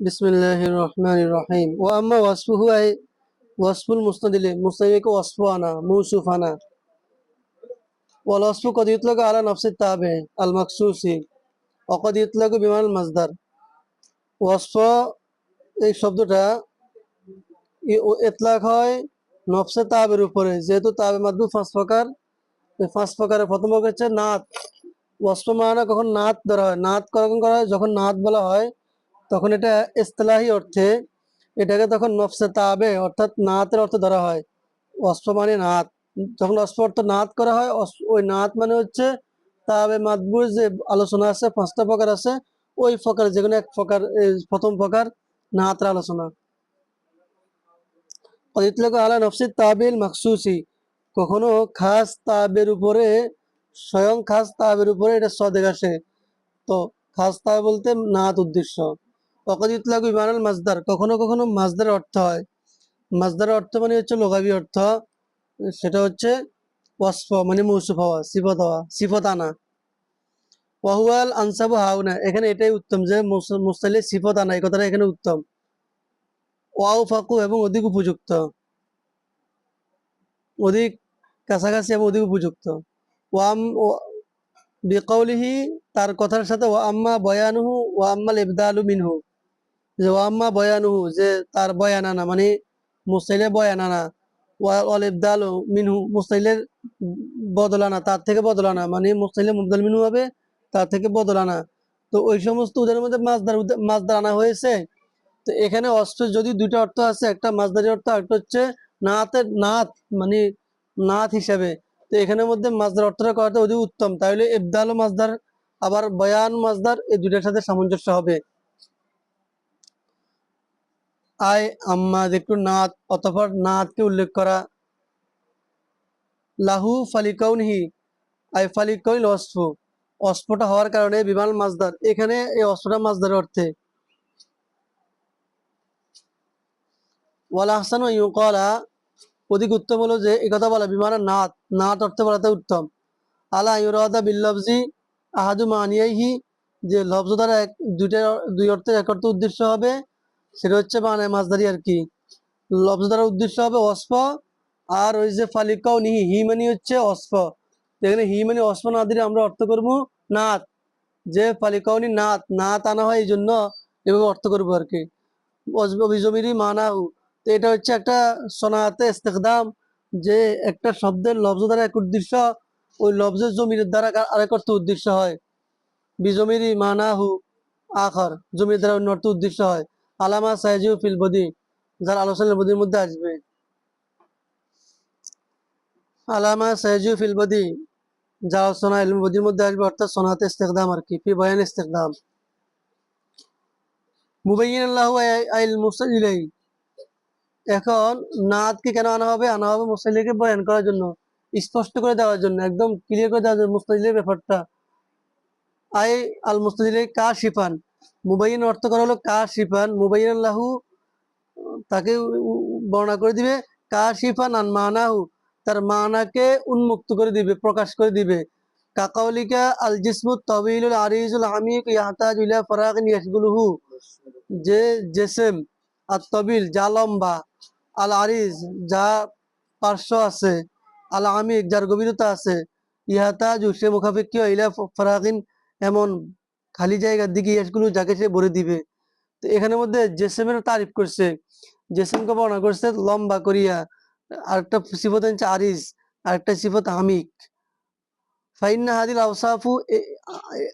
বিসমিল্লাহ রহমান রহিম ও আম্মা ওয়াসফুহু আই ওয়াসফুল মুসনাদিলে মুসনাদিকে ওয়াসফু আনা, মৌসুফ আনা। এই শব্দটা এতলাক হয় নফসে তাবের উপরে, যেহেতু তাবে মাদু পাঁচ প্রকার প্রকারের প্রথম হচ্ছে নাত। ওয়াসফ মানা কখন নাত ধরা হয়? নাত কখন করা হয়? যখন নাত বলা হয় তখন এটা ইস্তেলাহি অর্থে এটাকে তখন নফসে তাবে, অর্থাৎ নাতের অর্থ ধরা হয়। অস্ত্র মানে নাত। যখন অস্ত্র অর্থ নাত করা হয় ওই নাত মানে হচ্ছে তাবে মাদবুর যে আলোচনা আছে, পাঁচটা প্রকার আছে, ওই প্রকার যে কোনো এক এই প্রথম প্রকার নাতের আলোচনা। অদিতলক আলা নফসি তাবিল মাকসুসি কখনো খাস তাবের উপরে, স্বয়ং খাস তাবের উপরে এটা সদেগ আসে। তো খাস তাবে বলতে নাত উদ্দেশ্য। অকদিত লাগু ইমানাল মাজদার। কখনো কখনো মাজদার অর্থ হয়। মাজদার অর্থ মানে হচ্ছে লোগাবি অর্থ। সেটা হচ্ছে ওয়াসফ মানে মৌসুফ হওয়া, সিফত হওয়া, সিফত আনা। ওয়াহুয়াল আনসাবু হাউনা। এখানে এটাই উত্তম যে মুস- মুস্তালির সিফত আনা। এই কথাটা এখানে উত্তম। ওয়াও ফাকু এবং অধিক উপযুক্ত। অধিক কাছাকাছি এবং অধিক উপযুক্ত। ওয়াম বিকৌলিহি তার কথার সাথে ওয়া আম্মা বয়ানুহু, ওয়া আম্মাল ইবদালু মিনহু। যে ওয়াম্মা বয়ানুহু, যে তার বয়ান আনা মানে মুস্তাইলে বয়ান আনা ইবদালু মিনহু মুস্তাইলের বদলানা, তার থেকে বদলানা মানে মুস্তাইলে মুবদাল মিনহু হবে, তার থেকে বদলানা। তো ওই সমস্ত উদাহরণের মধ্যে মাছদার মাছদার আনা হয়েছে। তো এখানে অস্ত্র যদি দুইটা অর্থ আছে, একটা মাছদারি অর্থ একটা হচ্ছে নাতের নাত মানে নাত হিসাবে। তো এখানের মধ্যে মাছদার অর্থটা করাটা অধিক উত্তম। তাহলে ইবদাল মাছদার, আবার বয়ান মাছদার, এই দুইটার সাথে সামঞ্জস্য হবে। আয় আম্মা একটু নাত অতঃপর নাতকে উল্লেখ করা। লাহু ফালিকাউনহি আই ফালিকাউল অস্ফ, অস্ফটা হওয়ার কারণে বিমান মাছদার। এখানে এই অস্ত্রটা মাছদার অর্থে। ওয়ালা আহসান ইউকালা, অধিক উত্তম হলো যে এই কথা বলা বিমানে নাত নাত অর্থে বলাতে উত্তম। আলা ইউরাদা বিল্লফজি আহাদু মানিয়াইহি, যে লফজ দ্বারা এক দুইটা দুই অর্থের এক অর্থ উদ্দেশ্য হবে সেটা হচ্ছে মানে মাছদারি আর কি। লফজ দ্বারা উদ্দেশ্য হবে অস্প, আর ওই যে ফালিকাও নিহি, হি মানে হচ্ছে অস্প। এখানে হি মানে অস্প না দিলে আমরা অর্থ করব নাত। যে ফালিকাউনি নাত নাত আনা হয় এই জন্য এভাবে অর্থ করব আর কি। অভিজমিরি মানাহু তো এটা হচ্ছে একটা সনাতে ইস্তেকদাম, যে একটা শব্দের লব্জ দ্বারা এক উদ্দেশ্য, ওই লব্জের জমির দ্বারা আরেক অর্থ উদ্দেশ্য হয়। বিজমিরি মানাহু আখর, জমির দ্বারা অন্য অর্থ উদ্দেশ্য হয়। আলামা সাইজিউ ফিল বদি, যার আলোচনার বদির মধ্যে আসবে। আলামা সাইজিউ ফিল বদি যা আলোচনা ইলম বদির মধ্যে আসবে, অর্থাৎ সনাতে ইস্তেকদাম আর কি, ফি বয়ান ইস্তেকদাম। মুবাইয়িন আল্লাহু আইল মুস্তাজিলাই এখন নাতকে কেন আনা হবে? আনা হবে মুস্তাজিলকে বয়ান করার জন্য, স্পষ্ট করে দেওয়ার জন্য, একদম ক্লিয়ার করে দেওয়ার জন্য মুস্তাজিলের ব্যাপারটা। আই, আল মুস্তাজিলে কা শিফান মুবাইন অর্থ করা হলো কা শিফান মুবাইন আল্লাহু তাকে বর্ণনা করে দিবে, কা শিফান আন মানাহু, তার মানাকে উন্মুক্ত করে দিবে, প্রকাশ করে দিবে। কাকাউলিকা আল জিসমু তবিলুল আরিজুল আমিক ইয়াহতাজ ইলা ফারাগিন ইয়াশগুলুহু, যে জেসেম আর তবিল যা লম্বা, আল আরিজ যা পার্শ্ব আছে, আল আমিক যার গভীরতা আছে ইহাতাজু সে মুখাপেক্ষি ইলা ফারাগিন এমন খালি জায়গার দিকে ইয়াসগুলো যাকে সে ভরে দিবে। তো এখানের মধ্যে জেসেমের তারিফ করছে। জেসেমকে বর্ণনা করছে, লম্বা করিয়া, আরেকটা সিফত হচ্ছে আরিজ আরেকটা সিফত আমিক। ফাইন্না হাদিল এ- এ-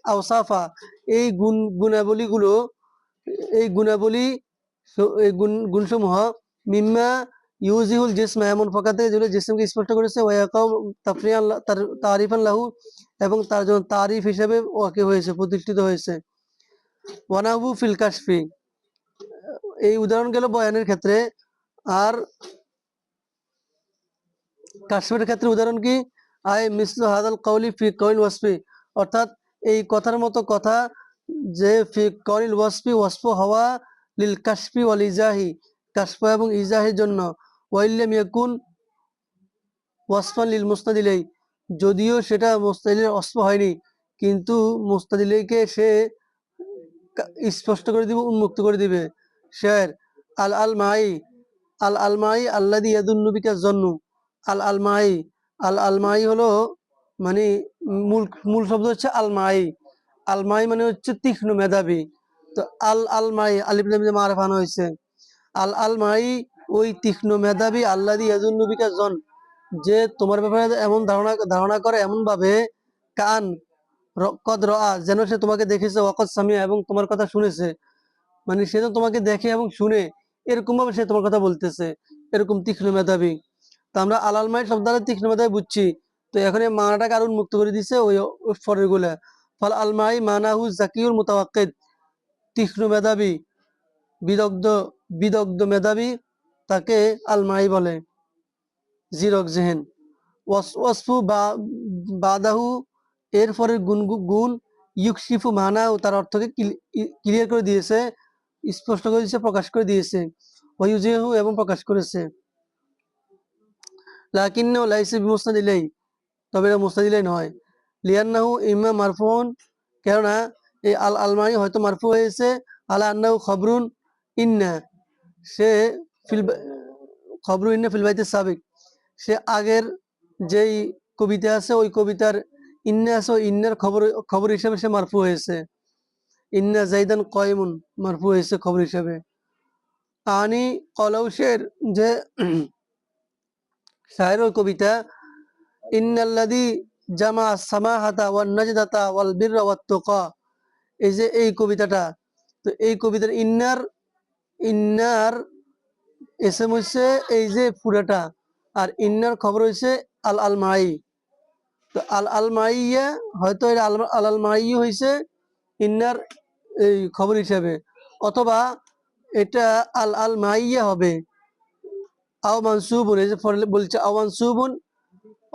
এই গুণ, গুণাবলীগুলো, এই গুণাবলী এই গুণ, গুণসমূহ মিম্মা ইউজিহুল জিসমা, এমন ফাঁকা থেকে যেগুলো জিসমকে স্পষ্ট করেছে ওয়াকাও তাফরিয়ান তারিফান লাহু। এবং তার জন্য তারিফ হিসেবে ওয়াকে হয়েছে, প্রতিষ্ঠিত হয়েছে। ওয়ানাবু ফিল কাশফি। এই উদাহরণ গেল বয়ানের ক্ষেত্রে। আর কাশ্মীরের ক্ষেত্রে উদাহরণ কি? আই মিসলু হাদাল কৌলি ফি কৌল ওয়াসফি। অর্থাৎ এই কথার মতো কথা যে ফি কৌল ওয়াসফি, ওয়াসফ হওয়া লিল কাশফি ওয়াল ইজাহি, কাশফ এবং ইজাহির জন্য। ওয়াইল্লাম ইয়াকুন ওয়াসফান লিল মুস্তাদিলাই যদিও সেটা মুস্তাদিলের অস্ত্র হয়নি, কিন্তু মুস্তাদিলাইকে সে স্পষ্ট করে দিবে, উন্মুক্ত করে দিবে। শের, আল আল মাই আল আল মাই আল্লাদি ইয়াদুন্নবিকা জন্নু আল আল মাই আল আল মাই হলো মানে মূল মূল শব্দ হচ্ছে আল মাই আল মাই মানে হচ্ছে তীক্ষ্ণ মেধাবী। তো আল আল মাই আলিফ লাম দিয়ে মারফ আনা হয়েছে। আল আল মাই ওই তীক্ষ্ণ মেধাবী আল্লাদি ইয়াদুন্নবিকা জন যে তোমার ব্যাপারে এমন ধারণা ধারণা করে এমন ভাবে কান কদ রা যেন সে তোমাকে দেখেছে, ওয়াকত সামিয়া, এবং তোমার কথা শুনেছে। মানে সে যেন তোমাকে দেখে এবং শুনে এরকম ভাবে সে তোমার কথা বলতেছে। এরকম তীক্ষ্ণ মেধাবী। তো আমরা আলাল মায়ের শব্দ দ্বারা তীক্ষ্ণ মেধাবী বুঝছি। তো এখন এই মানাটাকে আরও উন্মুক্ত করে দিছে ওই ওই গুলা ফল আলমাই মানাহু জাকিউল মুতাওয়াক্কিদ। তীক্ষ্ণ মেধাবী, বিদগ্ধ বিদগ্ধ মেধাবী তাকে আলমাই বলে। জিরক জেহেন। ওয়াস ওয়াসফু বা বাদাহু এর পরে গুণ গুণ ইউকশিফু মানা তার অর্থকে ক্লিয়ার করে দিয়েছে, স্পষ্ট করে দিয়েছে, প্রকাশ করে দিয়েছে। ওয়ুজেহু এবং প্রকাশ করেছে। লাকিন্নাহু লাইসা বিমুসনাদ ইলাই তবে এটা মুসনাদ ইলাই নয়। লিয়ান্নাহু ইম্মা মারফুন কেননা এই আল আলমাই হয়তো মারফু হয়েছে, আলা আন্নাহু খবরুন ইন্না, সে ফিল খবরু ইন্না ফিল বাইতে সাবিক। সে আগের যেই কবিতা আছে, ওই কবিতার ইন্না আছে, ওই ইন্নার খবর খবর হিসাবে সে মারফু হয়েছে। ইন্না জাইদান কয়মুন মারফু হয়েছে খবর হিসাবে। আনি কলৌসের যে শায়ের ওই কবিতা ইন্নাল্লাদি জামা সামাহাতা ওয়ান নাজদাতা ওয়াল বিররা ওয়াত তুকা। এই যে এই কবিতাটা, তো এই কবিতার ইন্নার ইন্নার এসএম হচ্ছে এই যে পুরাটা আর ইন্নার খবর হয়েছে আল আল মাই তো আল আল মাইয়া হয়তো এটা আল আল আল মাই হয়েছে ইন্নার এই খবর হিসাবে। অথবা এটা আল আল মাইয়া হবে। আও মানসুবুন, এই যে বলছে আও মানসুবুন,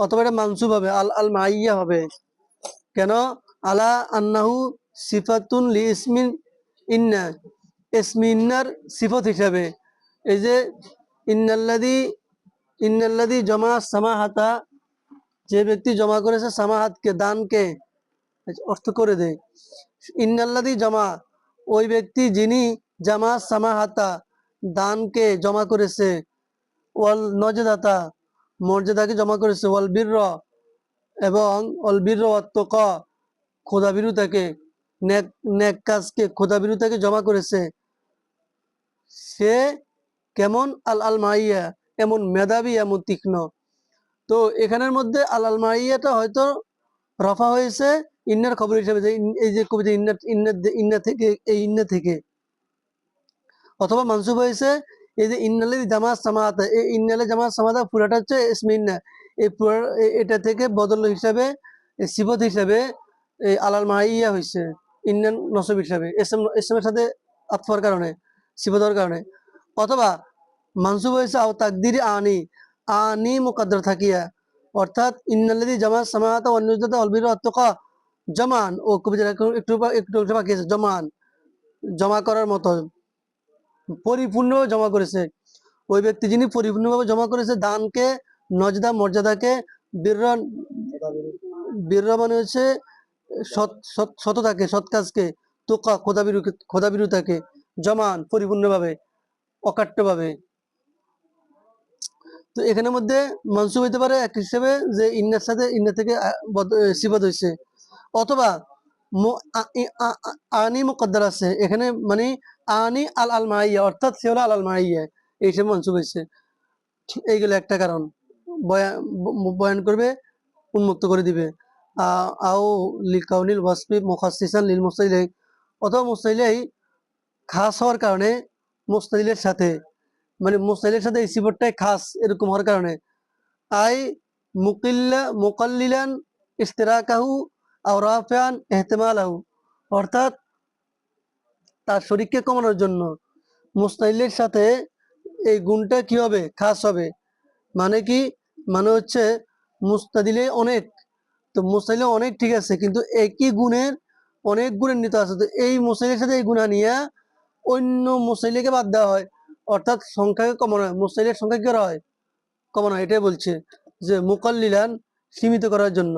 অথবা এটা মানসুব হবে আল আল মাইয়া হবে। কেন? আলা আন্নাহু সিফাতুন লি ইসমিন ইন্না, ইসমি ইন্নার সিফত হিসাবে। এই যে ইন্নাল্লাদি ইন্নাল্লাদি জমা সামাহাতা, যে ব্যক্তি জমা করেছে সামাহাতকে, দানকে, অর্থ করে দেয় ইন্নাল্লাদি জমা ওই ব্যক্তি যিনি জামা সামাহাতা, দানকে জমা করেছে, ওয়াল নজদাতা, মর্যাদাকে জমা করেছে, ওয়াল বীর এবং অল বীর অত্তক খোদা বিরুতাকে নেক নেক কাজকে খোদা বিরুতাকে জমা করেছে। সে কেমন? আল আল মাইয়া এমন মেধাবী, এমন তীক্ষ্ণ। তো এখানের মধ্যে আল আল মাইয়াটা হয়তো রফা হয়েছে ইন্নার খবর হিসেবে যে এই যে কবিতা ইন্নার ইন্নার ইন্না থেকে, এই ইন্না থেকে। অথবা মানসুব হয়েছে, এই যে ইন্নালে জামাত সামাতা, এই ইন্নালে জামাত সামাতা পুরাটা হচ্ছে ইসমে ইন্না এই পুরা এটা থেকে বদল হিসাবে সিবত হিসাবে এই আলাল মাইয়া হয়েছে, ইন্নান নসব হিসাবে এসএম এসএমের সাথে আতফার কারণে সিবতর কারণে। অথবা মানসুব হয়েছে আও তাকদিরি আনি আনি মুকদ্দর থাকিয়া অর্থাৎ ইন্নাল্লাযী জামা সামাতা ওয়াল বিররা ওয়াত্তাকা জমান ও কবিতা একটু একটু একটু বাকি আছে জমান জমা করার মতো পরিপূর্ণভাবে জমা করেছে ওই ব্যক্তি যিনি পরিপূর্ণভাবে জমা করেছে দানকে নজদা মর্যাদাকে বীর বীর মানে হচ্ছে সততাকে সৎ কাজকে তোকা খোদাবিরু খোদাবিরুতাকে জমান পরিপূর্ণভাবে অকাট্যভাবে তো এখানের মধ্যে মনসুব হইতে পারে এক হিসেবে যে ইন্নার সাথে ইন্না থেকে আ- বদ- এ, সিফত হয়েছে অথবা আনি মুকদ্দার আছে। এখানে মানে আনি আল আল মাইয়া অর্থাৎ সে হলো আল আল মাইয়া এই হিসেবে মনসুব হয়েছে এইগুলো একটা কারণ। বয়ান করবে উন্মুক্ত করে দিবে। আও লিকাউনিল ওয়াসফি মুখাসিসান লিল মুস্তাইলাই অথবা মুস্তাইলাই খাস হওয়ার কারণে মুস্তাইলের সাথে মানে মুস্তাইলের সাথে এই সিফতটাই খাস এরকম হওয়ার কারণে। আই মুকিল্লা, মুকাল্লিলান ইস্তেরাকাহু রাফিয়ান, ইহতিমালাহু। অর্থাৎ তার শরীরকে কমানোর জন্য মুস্তাইলের সাথে এই গুণটা কি হবে? খাস হবে। মানে কি? মানে হচ্ছে মুস্তাদিলে অনেক। তো মুস্তাইলে অনেক ঠিক আছে, কিন্তু একই গুণের অনেক গুণের নিতে আছে। তো এই মুসাইলের সাথে এই গুণা নিয়ে অন্য মুসাইলেকে বাদ দেওয়া হয়। অর্থাৎ সংখ্যাকে কমানো হয়। মুসাইলের সংখ্যা কি করা হয়? কমানো হয়, এটাই বলছে যে মুকাল্লিলান সীমিত করার জন্য।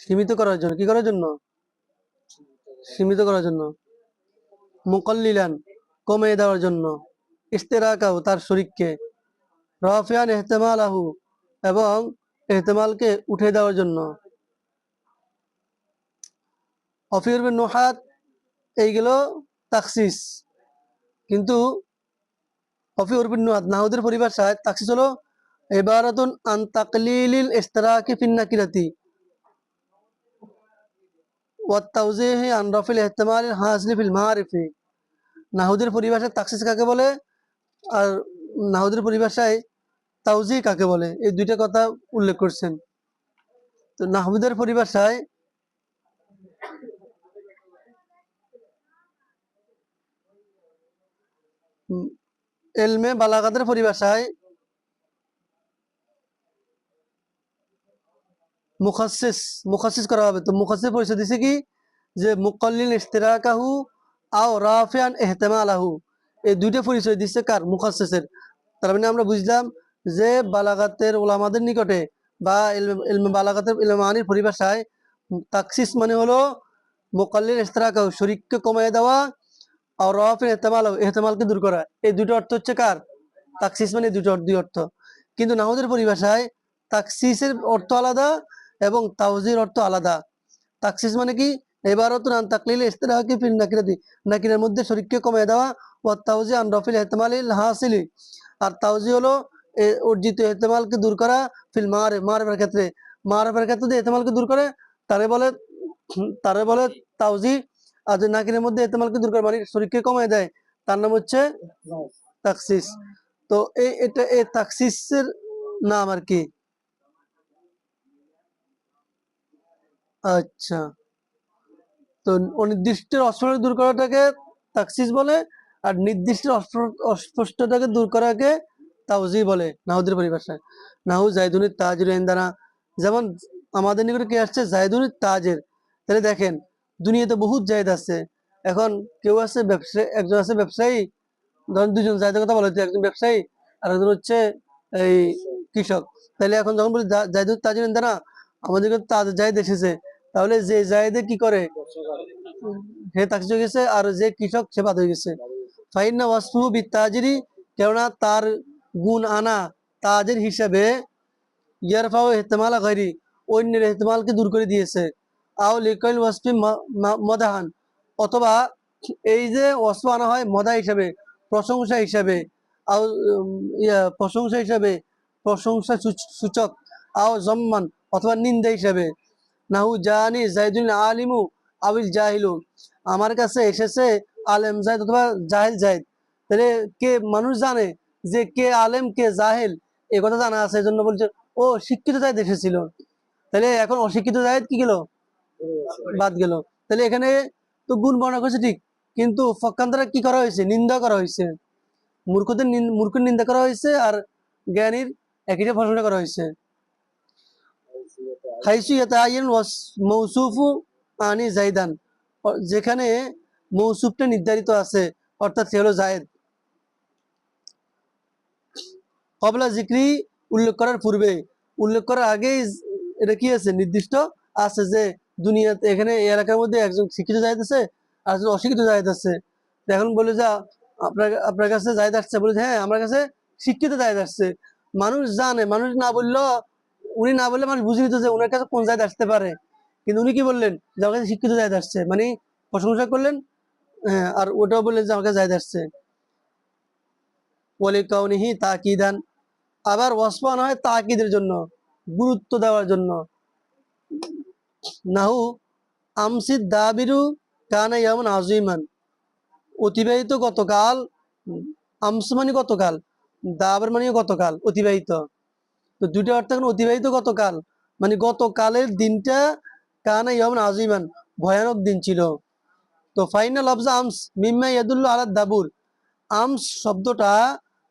সীমিত করার জন্য, কি করার জন্য? সীমিত করার জন্য। মুকল্লিলান কমে দেওয়ার জন্য। ইস্তেরাকাহু তার শরিককে। রফিয়ান এহতেমাল আহু এবং এহতেমালকে উঠে দেওয়ার জন্য। অফির বিন নুহাত এইগুলো তাকসিস। কিন্তু অফি বিন নুহাত নাহুদের পরিভাষায় তাকসিস হলো ইবারাতুন আন তাকলিলিল ইশতিরাকি ফিন নাকিরাতি। ওয়া তাওজিহি আন রাফিল ইহতিমাল হাসিল ফিল মারিফি। নাহুদের পরিভাষায় তাকসিস কাকে বলে? আর নাহুদের পরিভাষায় তাওজি কাকে বলে? এই দুইটা কথা উল্লেখ করছেন। তো নাহুদের পরিভাষায় এলমে বালাগাতের পরিভাষায় মুখাসিস মুখাসিস করা হবে। তো মুখাসিস পরিচয় দিছে কি? যে মুকল্লিল ইস্তিরাকাহু আও রাফিয়ান এহতেমা আলাহু এই দুইটা পরিচয় দিচ্ছে কার? মুখাসিসের তার মানে আমরা বুঝলাম যে বালাগাতের ওলামাদের নিকটে বা ইলমে বালাগাতের ইলমানির পরিভাষায় তাকসিস মানে হলো মুকল্লিল ইস্তিরাকাহু শরীককে কমিয়ে দেওয়া আর রফিন এহতেমাল, এহতেমালকে দূর করা। এই দুটো অর্থ হচ্ছে কার? তাকসিস মানে দুটো দুই অর্থ। কিন্তু নাহুদের পরিভাষায় তাকসিসের অর্থ আলাদা এবং তাওজির অর্থ আলাদা। তাকসিস মানে কি? এবারত নান তাকলিল ইস্তেরাকি ফিল নাকিরাতি। নাকিরের মধ্যে শরীরকে কমিয়ে দেওয়া ও তাওজি আন রফিল এহতেমালিল হাসিলি। আর তাওজি হলো অর্জিত এহতেমালকে দূর করা ফিল মারে মারফের ক্ষেত্রে। মারফের ক্ষেত্রে যে এহতেমালকে দূর করে, তারে বলে তারে বলে তাওজি আর যে নাকিরের মধ্যে এহতেমালকে দূর করে মানে শরীরকে কমিয়ে দেয়। তার নাম হচ্ছে তাকসিস। তো এই এটা এই তাকসিসের নাম আর কি? আচ্ছা। তো অনির্দিষ্ট অস্পষ্ট দূর করাটাকে তাকসিস বলে, আর নির্দিষ্ট অস্প- অস্পষ্টতাকে দূর করাকে তাওজি বলে নাহুদের পরিভাষায়। নাহু জাইদুনির তাজের এন্দানা যেমন আমাদের নিকটে কে আসছে? জাইদুনির তাজের তাহলে দেখেন দুনিয়াতে বহুত জায়দ আছে। এখন কেউ আছে ব্যবসায়ী, একজন আছে ব্যবসায়ী, ধরেন দুজন জায়দের কথা বলা একজন ব্যবসায়ী আর একজন হচ্ছে এই কৃষক। তাহলে এখন যখন বলি জা- জাইদুল তাজের এন্দানা আমাদের কিন্তু তাজ জায়দ এসেছে। তাহলে যে জায়দে কি করে? সে হয়ে গেছে, আর যে কৃষক, সে বাদ হয়ে গেছে। ফাইন্না ওয়াসফু বিতাজিরি কেননা তার গুণ আনা, তাজের হিসাবে ইয়ারফাও ইহতেমাল গাইরি অন্যের ইহতেমালকে দূর করে দিয়েছে। আও লিকাইল ওয়াসফি মদাহান। অথবা এই যে ওয়াসফ আনা হয় মদা হিসাবে, প্রশংসা হিসাবে, আও প্রশংসা হিসাবে, প্রশংসা সূচক, আও জম্মান, অথবা নিন্দা হিসাবে। নাহু জানি জাইদুল আলিমু আবিল জাহিলু। আমার কাছে এসেছে আলেম জাহিদ অথবা জাহিল জাহিদ তাহলে কে মানুষ জানে যে কে আলেম, কে জাহেল? এ কথা জানা আছে এই জন্য বলছে, ও শিক্ষিত জাহিদ এসেছিল। তাহলে এখন অশিক্ষিত জাহিদ কি গেল? বাদ গেল। তাহলে এখানে তো গুণ বর্ণনা করেছে ঠিক কিন্তু পক্ষান্তরে কি করা হয়েছে? নিন্দা করা হয়েছে। মূর্খদের মূর্খের নিন্দা করা হয়েছে আর জ্ঞানীর একইটা প্রশংসা করা হয়েছে। হাইসু ইয়াতায়ান ওয়াস মৌসুফু আনি জাইদান। যেখানে মৌসুফটা নির্ধারিত আছে অর্থাৎ সে হলো জায়েদ। কবলা জিক্রি উল্লেখ করার পূর্বে উল্লেখ করার আগেই এটা কি আছে? নির্দিষ্ট আছে যে দুনিয়াতে এখানে এই এলাকার মধ্যে একজন শিক্ষিত আছে আর একজন অশিক্ষিত আছে এখন বলে যে আপনার আপনার কাছে জায়েদ আসছে। বলে হ্যাঁ আমার কাছে শিক্ষিত জায়েদ আসছে। মানুষ জানে মানুষ না বললেও উনি না বললে মানুষ বুঝে নিত যে ওনার কাছে কোন জায়গায় আসতে পারে? কিন্তু উনি কি বললেন? যে আমার কাছে শিক্ষিত জায়গায় আসছে। মানে প্রশংসা করলেন হ্যাঁ, আর ওটাও বললেন যে আমার কাছে আসছে। ওয়ালি কাউনিহি তাকিদান। আবার ওয়াসফান হয় তাকিদের জন্য গুরুত্ব দেওয়ার জন্য। নাহু আমসিদ দাবিরু কানা ইয়ামন আজিমান। অতিবাহিত গতকাল আমস মানে গতকাল দাবের মানে গতকাল অতিবাহিত। তো দুইটা অর্থ এখন অতিবাহিত গতকাল। মানে গতকালের দিনটা কানা ইয়ামন আজিমান, ভয়ানক দিন ছিল। তো ফাইনাল লফজা আমস, মিম্মা ইয়াদুল্লাহ আলা দাবুর। আমস শব্দটা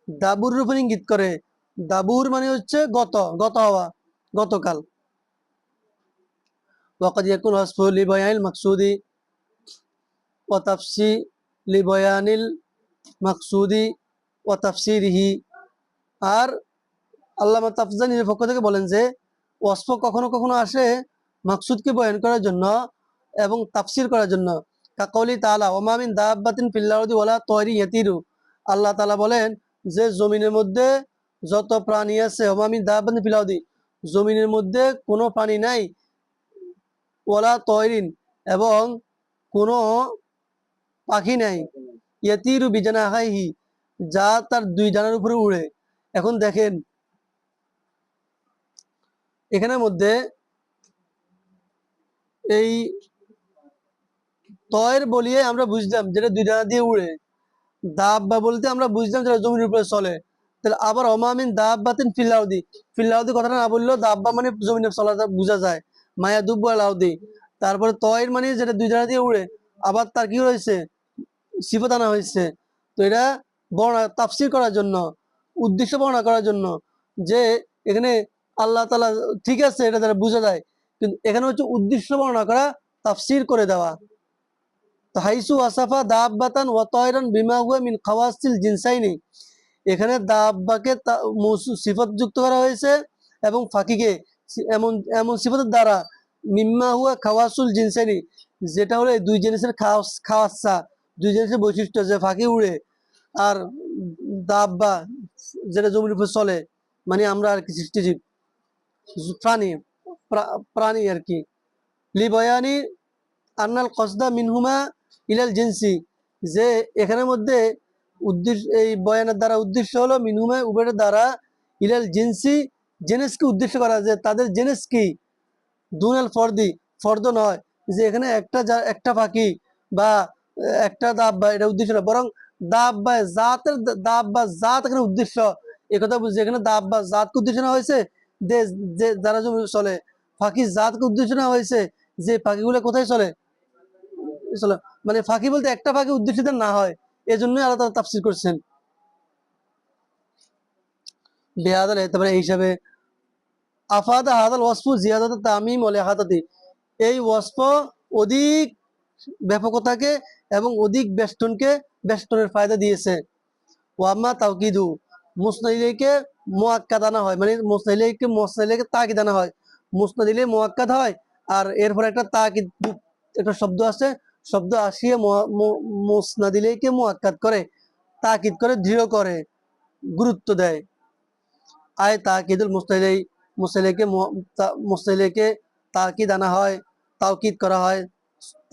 দাবুর উপর ইঙ্গিত করে। দাবুর মানে হচ্ছে গত গত হওয়া, গতকাল। وقد يكون وصفه لبيان المقصود وتفسير لبيان المقصود وتفسيره আর আল্লামা তাফজানির পক্ষ থেকে বলেন যে ওয়াসফ কখনো কখনো আসে মাকসুদকে বয়ান করার জন্য এবং তাফসির করার জন্য কাকলি তালা ওমামিন দাব্বাতিন ফিল্লাউদি ওয়ালা তৈরি ইয়তিরু আল্লাহ তালা বলেন যে জমিনের মধ্যে যত প্রাণী আছে ওমামিন দাব্বাতিন ফিল্লাউদি জমিনের মধ্যে কোনো প্রাণী নাই ওলা তৈরিন এবং কোনো পাখি নাই। ইয়তিরু বিজানা হাইহি যা তার দুই জানার উপরে উড়ে। এখন দেখেন, এখানের মধ্যে এই তয়ের বলিয়ে আমরা বুঝলাম যেটা দুই ডানা দিয়ে উড়ে। দাব বা বলতে আমরা বুঝলাম যেটা জমির উপরে চলে। তাহলে আবার অমামিন দাব্বাতিন ফিল্লাউদি। ফিল্লাউদি কথাটা না বললেও দাব্বা মানে জমিনে চলা বোঝা যায়। মায়া দুব্ব লাউদি তারপরে তয়ের মানে যেটা দুই ডানা দিয়ে উড়ে, আবার তার কি রয়েছে সিফত আনা হয়েছে। তো এটা বর্ণনা, তাফসির করার জন্য, উদ্দেশ্য বর্ণনা করার জন্য যে এখানে আল্লাহ তালা ঠিক আছে, এটা তারা বোঝা যায়। কিন্তু এখানে হচ্ছে উদ্দেশ্য বর্ণনা করা, তাফসির করে দেওয়া। তো হাইসু ওয়াসাফা দাব্বাতান ওয়া তয়রান বিমা হুয়া মিন খাওয়াসিল জিনসাইনি। এখানে তা- মৌসু- সিফত যুক্ত করা হয়েছে এবং ফাঁকিকে এমন এমন সিফতের দ্বারা, মিম্মা হুয়া খাওয়াসুল জিনসাইনি, যেটা হলো দুই জিনিসের খাওয়াস দুই জিনিসের বৈশিষ্ট্য যে ফাঁকি উড়ে আর দাব্বা যেটা জমির উপর চলে মানে আমরা আর কি সৃষ্টিজীব প্রাণী, প্রা- প্রাণী আর কি। লি বয়ানি আন্নাল কসদা মিনহুমা ইলাল জিনসি, যে এখানের মধ্যে উদ্দেশ্য, এই বয়ানের দ্বারা উদ্দেশ্য হলো মিনহুমা উবের দ্বারা ইলাল জিনসি জেনেসকে উদ্দেশ্য করা যে তাদের জেনেস কি? দুনাল ফর্দি ফর্দ নয় যে এখানে একটা একটা পাখি বা একটা দাব বা, এটা উদ্দেশ্য না বরং দাব বা জাতের দাব বা জাত এখানে উদ্দেশ্য। একথা বুঝছি এখানে দাব বা জাতকে উদ্দেশ্য না হয়েছে। যে যে যারা জমি চলে ফাঁকি জাতকে উদ্দেশ্য না হয়েছে যে পাখিগুলো কোথায় চলে? চলে। মানে ফাঁকি বলতে একটা ফাঁকি উদ্দেশ্যিত না হয়, এজন্যই আলাদা তাফসির করছেন। বেহাদাল তারপরে এই হিসাবে আফাদা হাদাল ওয়াসফু জিয়াদাত তামিম ওলে হাতাতি এই ওয়াসফ অধিক ব্যাপকতাকে এবং অধিক বেষ্টনকে বেষ্টনের ফায়দা দিয়েছে। ওয়াম্মা তাওকিদু মুসনাইলেকে মোয়াক্কাদ আনা হয় মানে মুসনাইলেকে মুসনাইলেকে তাকিদ আনা হয়। মুসনাদিলে মোয়াক্কাদ হয় আর এরপর একটা তাকিদ, একটা শব্দ আছে, শব্দ আসিয়ে মুসনাদিলেকে মোয়াক্কাদ করে, তাকিদ করে, দৃঢ় করে, গুরুত্ব দেয়। আয় তাকিদুল মুস্তাইলাই মুস্তাইলেকে মুস্তাইলেকে তাকিদ আনা হয়, তাওকিদ করা হয়,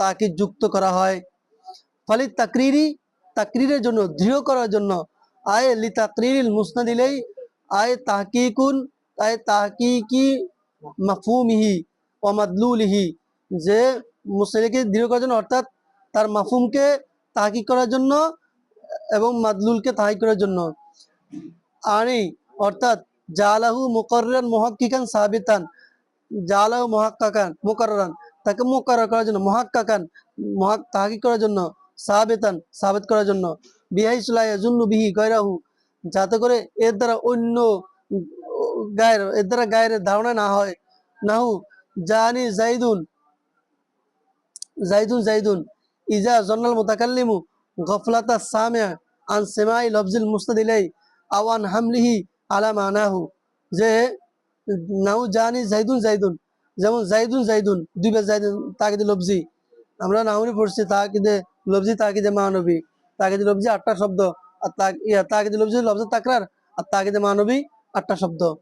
তাকিদ যুক্ত করা হয়। ফলে তাকরিরি, তাকরিরের জন্য, দৃঢ় করার জন্য, আয় লি তাকরিরিল মুসনাদিলাই, আয় তাহকিকুন, আয় তাহকিকি মাফহুমিহি ও মাদলুলিহি, যে মুসলিকে দৃঢ় করার জন্য, অর্থাৎ তার মাফুমকে তাহকিক করার জন্য এবং মাদলুলকে তাহিক করার জন্য। আনি, অর্থাৎ জালাহু মুকররান মুহাক্কিকান সাবিতান। জালাহু মুহাক্কাকান, মুকররান। তাকে মুকরর করার জন্য, মুহাক্কাকান, মুহাক, তাহকিক করার জন্য, সাবিতান, সাবিত করার জন্য। বিহাই সুলাই জুন্নু বিহি গয়রাহু। যাতে করে এর দ্বারা অন্য গায়ের, এর দ্বারা গায়ের ধারণা না হয়। নাহু, জানি জাইদুন জাইদুন জাইদুন, ইজা জন্নাল মুতাকাল্লিমু গফলাতা সামিয়া আন সেমাই লফজিল মুস্তাদিলাই আওয়ান হামলিহি আলা মানাহু, যে নাও জানি জাইদুন জাইদুন, যেমন জাইদুন জাইদুন দুইবার জাইদুন তাকিদে লফজি আমরা নাউনি পড়ছি তাকিদে লফজি তাকিদে মানবী। তাকিদে লফজি আটটা শব্দ, আর তা, ইয়া তাকিদে লফজি লফজ তাকরার, আর তাকিদে মানবী আটটা শব্দ।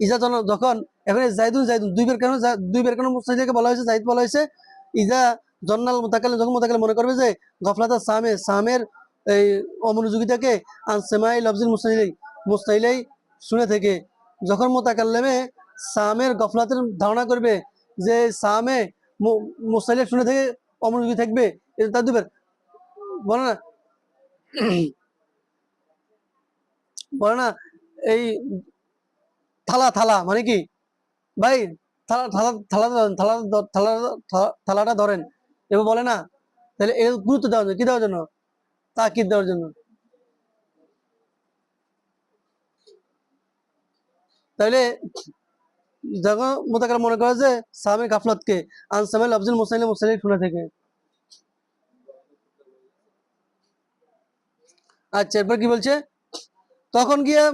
ইজা জন- যখন এখানে জাইদুন জাইদুন দুইবার কেন দুইবার কেন মুস্তাহিদকে বলা হয়েছে, জাইদ বলা হয়েছে, ইজা জন্নাল মোতাকালে যখন মোতাকালে মনে করবে যে গফলাতা সামে, সামের এই অমনোযোগিতাকে আন সেমাই লফজিল মুস্তাহিলাই মুস্তাহিলাই শুনে থেকে। যখন মোতাকাল্লেমে সামের গফলাতের ধারণা করবে যে সামে মুস্তাহিলাই শুনে থেকে অমনোযোগী থাকবে, এটা তার দুবার। বলে না বলে না, এই থালা থালা মানে কি? ভাই, থালা থালা থালা থালা থালা থালাটা ধরেন। এবার বলে না, তাহলে এর গুরুত্ব দেওয়ার জন্য কি দেওয়ার জন্য? তাকিদ দেওয়ার জন্য। তাহলে যখন মোতাকার মনে করে যে সামে গাফলতকে আনসামে লফজুল মুসাইলে মুসাইলে শুনে থেকে। আচ্ছা এরপর কি বলছে? তখন গিয়ে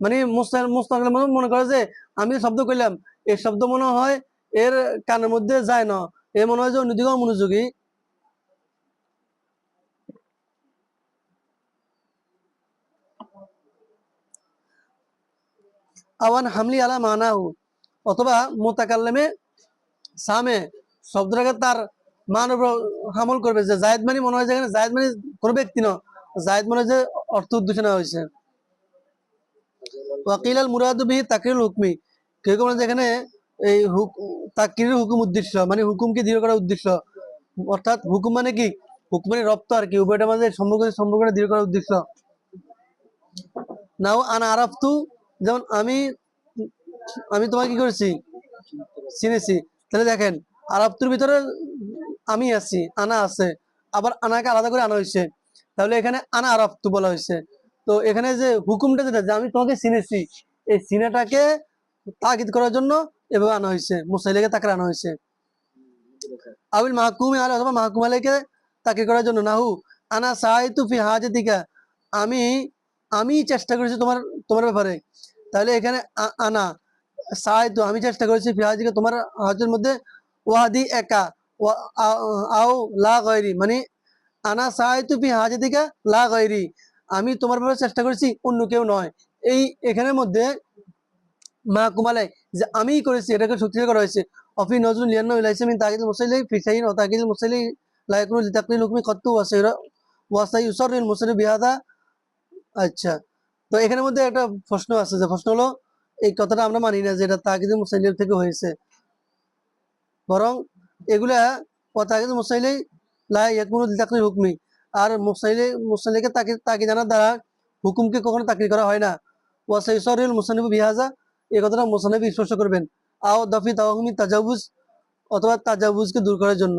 মানে মুস্তাক মুস্তাকিল মনে করে যে আমি শব্দ করলাম এই শব্দ মনে হয় এর কানের মধ্যে যায় না। এ মনে হয় যে অন্যদিকে মনোযোগী। আওয়ান হামলি আলা মানাহু, অথবা মোতাকাল্লামে সামে শব্দটাকে তার মান উপর হামল করবে। যে জায়দ মানে মনে হয় যেখানে জায়দ মানে কোনো ব্যক্তি না জায়দ মানে যে অর্থ উদ্দেশ্য নেওয়া হয়েছে। ওয়াকিল আল মুরাদু বিহি তাকরিল হুকমি, কেউ কেউ বলে যে এখানে এই তাকরির হুকুম উদ্দেশ্য মানে হুকুমকে দৃঢ় করার উদ্দেশ্য। অর্থাৎ হুকুম মানে কি? হুকুম মানে রপ্ত আর কি উভয়টার মাঝে সম্পর্ক সম্পর্কটা দৃঢ় করার উদ্দেশ্য। নাও আনা আরাফতু যেমন আমি আমি তোমাকে কি করেছি? চিনেছি। তাহলে দেখেন আরাফতুর ভিতরে আমি আছি, আনা আছে, আবার আনাকে আলাদা করে আনা হয়েছে। তাহলে এখানে আনা আরাফতু বলা হয়েছে। তো এখানে যে হুকুমটা যেটা, যে আমি তোমাকে চিনেছি, এই চিনাটাকে তাগিদ করার জন্য এভাবে আনা হয়েছে, মুসাইলেকে তাকে আনা হয়েছে। আবিল মাহকুম আলে অথবা মাহকুম আলীকে তাকে করার জন্য, নাহু, আনা সাহাইতু ফি হাজাতিকা, আমি আমি চেষ্টা করেছি তোমার তোমার ব্যাপারে। তাহলে এখানে আনা সাহাইতু আমি চেষ্টা করেছি ফি হাজিকে তোমার হাজের মধ্যে ওয়াদি একা আও লা গয়রি মানে আনা সাহাইতু ফি হাজাতিকা লা গয়রি। আমি তোমার ব্যাপারে চেষ্টা করেছি, অন্য কেউ নয়। এই এখানের মধ্যে মা কুমালে যে আমি করেছি, এটাকে সত্যি করা হয়েছে। অফি নজরুল লিয়ান্ন ইলাইসে মিন তাকিদ মুসাইলি ফি শাইন ও তাকিদ মুসাইলি লাইকুন লিতাকলিল হুকমি কত্তু ওয়াসাইরা ওয়াসাই ইউসারিল মুসাইলি বিহাদা। আচ্ছা। তো এখানের মধ্যে একটা প্রশ্ন আছে যে প্রশ্ন হলো, এই কথাটা আমরা মানি না যে এটা তাকিদ মুসাইলের থেকে হয়েছে। বরং এগুলা তাকিদ মুসাইলি লা ইয়াকুনু লিতাকলিল হুকমি। আর মুসাইলি মুসাইলিকে তাকি তাকি জানার দ্বারা হুকুমকে কখনো তাকিদ করা হয় না। ওয়াসাই ইউসারিল মুসানিবু বিহাজা এই কথাটা মোসানবী স্পর্শ করবেন। আও দফি তাওয়াহুমি তাজাবুজ, অথবা তাজাবুজকে দূর করার জন্য।